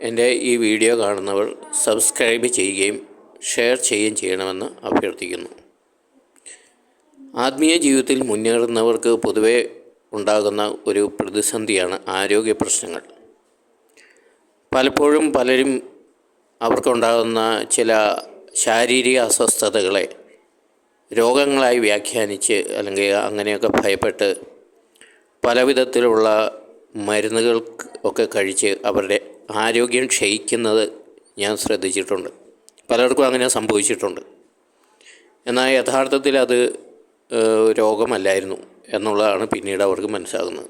എന്റെ ഈ വീഡിയോ കാണുന്നവർ സബ്സ്ക്രൈബ് ചെയ്യുകയും ഷെയർ ചെയ്യുകയും ചെയ്യണമെന്ന് അഭ്യർത്ഥിക്കുന്നു. ആത്മീയ ജീവിതത്തിൽ മുന്നേറുന്നവർക്ക് പൊതുവെ ഉണ്ടാകുന്ന ഒരു പ്രതിസന്ധിയാണ് ആരോഗ്യ പ്രശ്നങ്ങൾ. പലപ്പോഴും പലരും അവർക്കുണ്ടാകുന്ന ചില ശാരീരിക അസ്വസ്ഥതകളെ രോഗങ്ങളായി വ്യാഖ്യാനിച്ച് അല്ലെങ്കിൽ അങ്ങനെയൊക്കെ ഭയപ്പെട്ട് പലവിധത്തിലുള്ള മരുന്നുകൾ ഒക്കെ കഴിച്ച് അവരുടെ ആരോഗ്യം ക്ഷയിക്കുന്നത് ഞാൻ ശ്രദ്ധിച്ചിട്ടുണ്ട്. പലർക്കും അങ്ങനെ സംഭവിച്ചിട്ടുണ്ട്. എന്നാൽ യഥാർത്ഥത്തിൽ അത് രോഗമല്ലായിരുന്നു എന്നുള്ളതാണ് പിന്നീട് അവർക്ക് മനസ്സിലാകുന്നത്.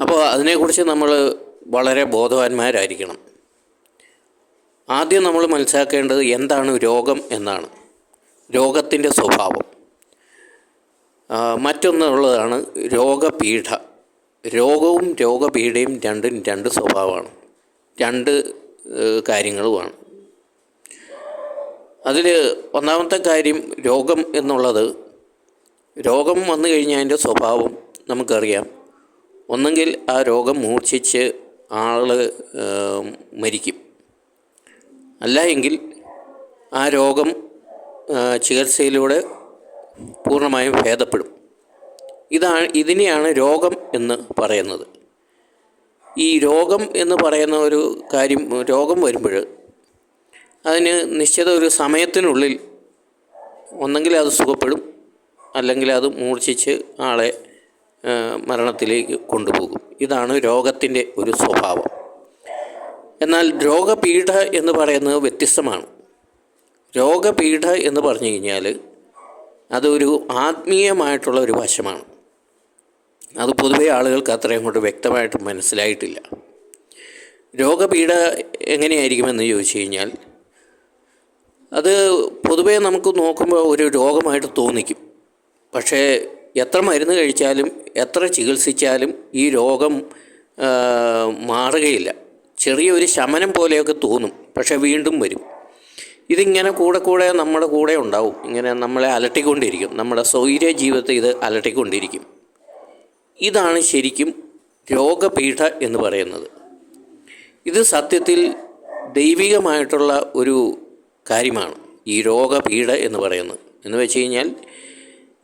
അപ്പോൾ അതിനെക്കുറിച്ച് നമ്മൾ വളരെ ബോധവാന്മാരായിരിക്കണം. ആദ്യം നമ്മൾ മനസ്സിലാക്കേണ്ടത് എന്താണ് രോഗം എന്നാണ്. രോഗത്തിന്റെ സ്വഭാവം. മറ്റൊന്നുള്ളതാണ് രോഗപീഠ. രോഗവും രോഗപീഠയും രണ്ടും രണ്ട് സ്വഭാവമാണ്. രണ്ട് കാര്യങ്ങളുമാണ്. അതിൽ ഒന്നാമത്തെ കാര്യം രോഗം എന്നുള്ളത്. രോഗം വന്നു കഴിഞ്ഞാൽ അതിന്റെ സ്വഭാവം നമുക്കറിയാം. ഒന്നെങ്കിൽ ആ രോഗം മൂർച്ഛിച്ച് ആൾ മരിക്കും. അല്ല എങ്കിൽ ആ രോഗം ചികിത്സയിലൂടെ പൂർണമായും ഭേദപ്പെടും. ഇതാണ് ഇതിനെയാണ് രോഗം എന്ന് പറയുന്നത്. ഈ രോഗം എന്ന് പറയുന്ന ഒരു കാര്യം രോഗം വരുമ്പോൾ അതിന് നിശ്ചിത ഒരു സമയത്തിനുള്ളിൽ ഒന്നെങ്കിൽ അത് സുഖപ്പെടും അല്ലെങ്കിൽ അത് മൂർച്ഛിച്ച് ആളെ മരണത്തിലേക്ക് കൊണ്ടുപോകും. ഇതാണ് രോഗത്തിന്റെ ഒരു സ്വഭാവം. എന്നാൽ രോഗപീഠ എന്ന് പറയുന്നത് വ്യത്യസ്തമാണ്. രോഗപീഠ എന്ന് പറഞ്ഞു കഴിഞ്ഞാൽ അതൊരു ആത്മീയമായിട്ടുള്ള ഒരു വശമാണ്. അത് പൊതുവേ ആളുകൾക്ക് അത്രയും അങ്ങോട്ട് വ്യക്തമായിട്ട് മനസ്സിലായിട്ടില്ല. രോഗപീഠ എങ്ങനെയായിരിക്കുമെന്ന് ചോദിച്ചു കഴിഞ്ഞാൽ അത് പൊതുവേ നമുക്ക് നോക്കുമ്പോൾ ഒരു രോഗമായിട്ട് തോന്നിക്കും. പക്ഷേ എത്ര മരുന്ന് കഴിച്ചാലും എത്ര ചികിത്സിച്ചാലും ഈ രോഗം മാറുകയില്ല. ചെറിയൊരു ശമനം പോലെയൊക്കെ തോന്നും പക്ഷേ വീണ്ടും വരും. ഇതിങ്ങനെ കൂടെ കൂടെ നമ്മുടെ കൂടെ ഉണ്ടാവും. ഇങ്ങനെ നമ്മളെ അലട്ടിക്കൊണ്ടിരിക്കും. നമ്മുടെ സ്വൈര്യ ജീവിതത്തെ ഇത് അലട്ടിക്കൊണ്ടിരിക്കും. ഇതാണ് ശരിക്കും രോഗപീഠ എന്ന് പറയുന്നത്. ഇത് സത്യത്തിൽ ദൈവികമായിട്ടുള്ള ഒരു കാര്യമാണ് ഈ രോഗപീഠ എന്ന് പറയുന്നത്. എന്ന് വെച്ച് കഴിഞ്ഞാൽ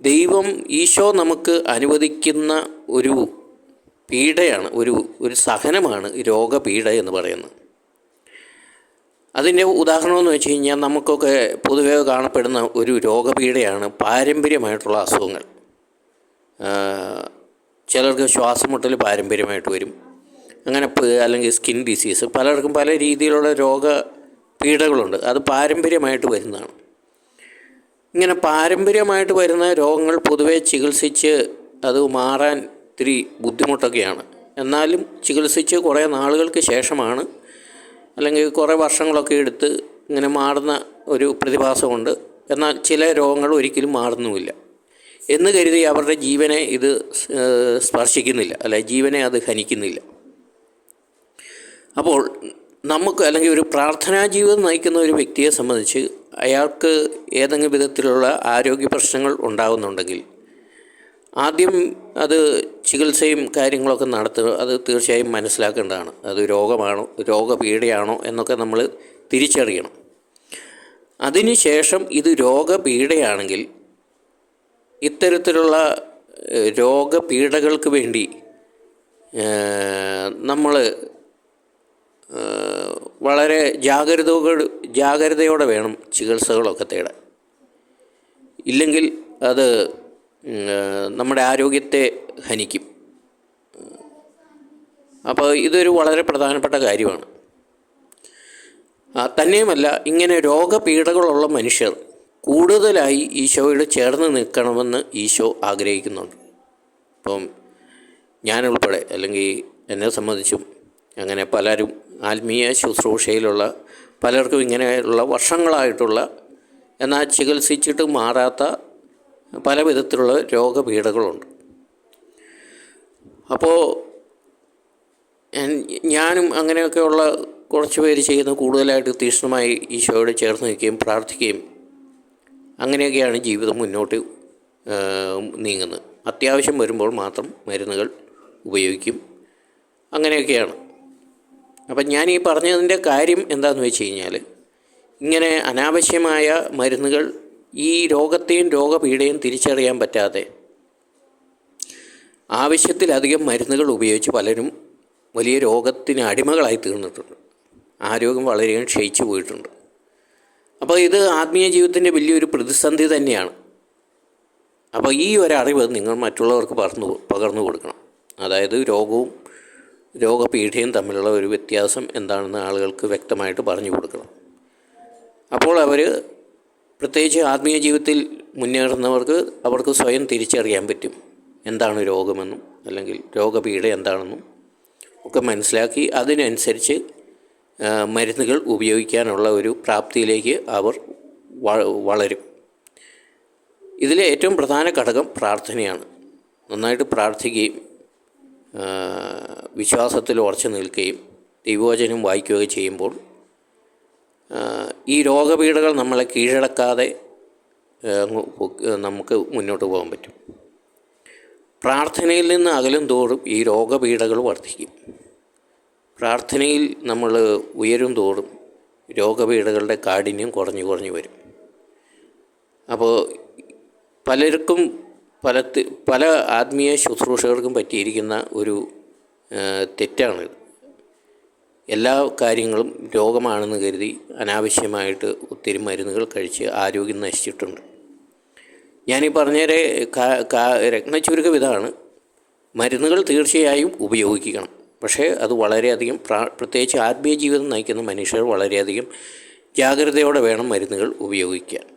ദൈവം ഈശോ നമുക്ക് അനുവദിക്കുന്ന ഒരു പീഡയാണ് ഒരു ഒരു സഹനമാണ് രോഗപീഠ എന്ന് പറയുന്നത്. അതിന്റെ ഉദാഹരണമെന്ന് വെച്ച് കഴിഞ്ഞാൽ നമുക്കൊക്കെ പൊതുവെ കാണപ്പെടുന്ന ഒരു രോഗപീഠയാണ് പാരമ്പര്യമായിട്ടുള്ള അസുഖങ്ങൾ. ചിലർക്ക് ശ്വാസം മുട്ടൽ പാരമ്പര്യമായിട്ട് വരും. അങ്ങനെ അല്ലെങ്കിൽ സ്കിൻ ഡിസീസ് പലർക്കും പല രീതിയിലുള്ള രോഗ പീഡകളുണ്ട്. അത് പാരമ്പര്യമായിട്ട് വരുന്നതാണ്. ഇങ്ങനെ പാരമ്പര്യമായിട്ട് വരുന്ന രോഗങ്ങൾ പൊതുവെ ചികിത്സിച്ച് അത് മാറാൻ ഇത്തിരി ബുദ്ധിമുട്ടൊക്കെയാണ്. എന്നാലും ചികിത്സിച്ച് കുറേ നാളുകൾക്ക് ശേഷമാണ് അല്ലെങ്കിൽ കുറേ വർഷങ്ങളൊക്കെ എടുത്ത് ഇങ്ങനെ മാറുന്ന ഒരു പ്രതിഭാസമുണ്ട്. എന്നാൽ ചില രോഗങ്ങൾ ഒരിക്കലും മാറുന്നുമില്ല. എന്ന് കരുതി അവരുടെ ജീവനെ ഇത് സ്പർശിക്കുന്നില്ല. അല്ലെ ജീവനെ അത് ഹനിക്കുന്നില്ല. അപ്പോൾ നമുക്ക് അല്ലെങ്കിൽ ഒരു പ്രാർത്ഥനാ ജീവിതം നയിക്കുന്ന ഒരു വ്യക്തിയെ സംബന്ധിച്ച് അയാൾക്ക് ഏതെങ്കിലും വിധത്തിലുള്ള ആരോഗ്യ പ്രശ്നങ്ങൾ ഉണ്ടാകുന്നുണ്ടെങ്കിൽ ആദ്യം അത് ചികിത്സയും കാര്യങ്ങളൊക്കെ നടത്തുക അത് തീർച്ചയായും മനസ്സിലാക്കേണ്ടതാണ്. അത് രോഗമാണോ രോഗപീഠയാണോ എന്നൊക്കെ നമ്മൾ തിരിച്ചറിയണം. അതിനുശേഷം ഇത് രോഗപീഠയാണെങ്കിൽ ഇത്തരത്തിലുള്ള രോഗപീഠകൾക്ക് വേണ്ടി നമ്മൾ വളരെ ജാഗ്രതയോട് ജാഗ്രതയോടെ വേണം ചികിത്സകളൊക്കെ തേടാൻ. ഇല്ലെങ്കിൽ അത് നമ്മുടെ ആരോഗ്യത്തെ ഹനിക്കും. അപ്പോൾ ഇതൊരു വളരെ പ്രധാനപ്പെട്ട കാര്യമാണ്. തന്നെയുമല്ല ഇങ്ങനെ രോഗപീഠകളുള്ള മനുഷ്യർ കൂടുതലായി ഈശോയോട് ചേർന്ന് നിൽക്കണമെന്ന് ഈശോ ആഗ്രഹിക്കുന്നുണ്ട്. ഇപ്പം ഞാനുൾപ്പെടെ അല്ലെങ്കിൽ എന്നെ സംബന്ധിച്ചും അങ്ങനെ പലരും ആത്മീയ ശുശ്രൂഷയിലുള്ള പലർക്കും ഇങ്ങനെയുള്ള വർഷങ്ങളായിട്ടുള്ള എന്നാൽ ചികിത്സിച്ചിട്ട് മാറാത്ത പല വിധത്തിലുള്ള രോഗപീഠകളുണ്ട്. അപ്പോൾ ഞാനും അങ്ങനെയൊക്കെയുള്ള കുറച്ച് പേര് ചെയ്യുന്ന കൂടുതലായിട്ട് തീക്ഷ്ണമായി ഈശോയോട് ചേർന്ന് നിൽക്കുകയും പ്രാർത്ഥിക്കുകയും അങ്ങനെയൊക്കെയാണ് ജീവിതം മുന്നോട്ട് നീങ്ങുന്നത്. അത്യാവശ്യം വരുമ്പോൾ മാത്രം മരുന്നുകൾ ഉപയോഗിക്കും. അങ്ങനെയൊക്കെയാണ്. അപ്പം ഞാൻ ഈ പറഞ്ഞതിന്റെ കാര്യം എന്താണെന്ന് വെച്ച് കഴിഞ്ഞാൽ ഇങ്ങനെ അനാവശ്യമായ മരുന്നുകൾ ഈ രോഗത്തെയും രോഗപീഠയും തിരിച്ചറിയാൻ പറ്റാതെ ആവശ്യത്തിലധികം മരുന്നുകൾ ഉപയോഗിച്ച് പലരും വലിയ രോഗത്തിന് അടിമകളായി തീർന്നിട്ടുണ്ട്. ആരോഗ്യം വളരെയധികം ക്ഷയിച്ചു പോയിട്ടുണ്ട്. അപ്പോൾ ഇത് ആത്മീയ ജീവിതത്തിന്റെ വലിയൊരു പ്രതിസന്ധി തന്നെയാണ്. അപ്പോൾ ഈ ഒരറിവ് നിങ്ങൾ മറ്റുള്ളവർക്ക് പറഞ്ഞു പകർന്നു കൊടുക്കണം. അതായത് രോഗവും രോഗപീഠയും തമ്മിലുള്ള ഒരു വ്യത്യാസം എന്താണെന്ന് ആളുകൾക്ക് വ്യക്തമായിട്ട് പറഞ്ഞു കൊടുക്കണം. അപ്പോൾ അവർ പ്രത്യേകിച്ച് ആത്മീയ ജീവിതത്തിൽ മുന്നേറുന്നവർക്ക് അവർക്ക് സ്വയം തിരിച്ചറിയാൻ പറ്റും. എന്താണ് രോഗമെന്നും അല്ലെങ്കിൽ രോഗപീഠ എന്താണെന്നും ഒക്കെ മനസ്സിലാക്കി അതിനനുസരിച്ച് മരുന്നുകൾ ഉപയോഗിക്കാനുള്ള ഒരു പ്രാപ്തിയിലേക്ക് അവർ വളരും. ഇതിലെ ഏറ്റവും പ്രധാന ഘടകം പ്രാർത്ഥനയാണ്. നന്നായിട്ട് പ്രാർത്ഥിക്കുകയും വിശ്വാസത്തിൽ ഉറച്ചു നിൽക്കുകയും ദൈവവചനം വായിക്കുകയൊക്കെ ചെയ്യുമ്പോൾ ഈ രോഗപീഠകൾ നമ്മളെ കീഴടക്കാതെ നമുക്ക് മുന്നോട്ട് പോകാൻ പറ്റും. പ്രാർത്ഥനയിൽ നിന്ന് അകലും തോറും ഈ രോഗപീഠകൾ വർദ്ധിക്കും. പ്രാർത്ഥനയിൽ നമ്മൾ ഉയരും തോറും രോഗപീഠകളുടെ കാഠിന്യം കുറഞ്ഞു കുറഞ്ഞു വരും. അപ്പോൾ പലർക്കും പല പല ആത്മീയ ശുശ്രൂഷകർക്കും പറ്റിയിരിക്കുന്ന ഒരു തെറ്റാണ് എല്ലാ കാര്യങ്ങളും രോഗമാണെന്ന് കരുതി അനാവശ്യമായിട്ട് ഒത്തിരി മരുന്നുകൾ കഴിച്ച് ആരോഗ്യം നശിച്ചിട്ടുണ്ട്. ഞാനീ പറഞ്ഞേരെ രത്നച്ചുരുക്കം ഇതാണ് മരുന്നുകൾ തീർച്ചയായും ഉപയോഗിക്കണം. പക്ഷേ അത് വളരെയധികം പ്രാ പ്രത്യേകിച്ച് ആത്മീയ ജീവിതം നയിക്കുന്ന മനുഷ്യർ വളരെയധികം ജാഗ്രതയോടെ വേണം മരുന്നുകൾ ഉപയോഗിക്കാൻ.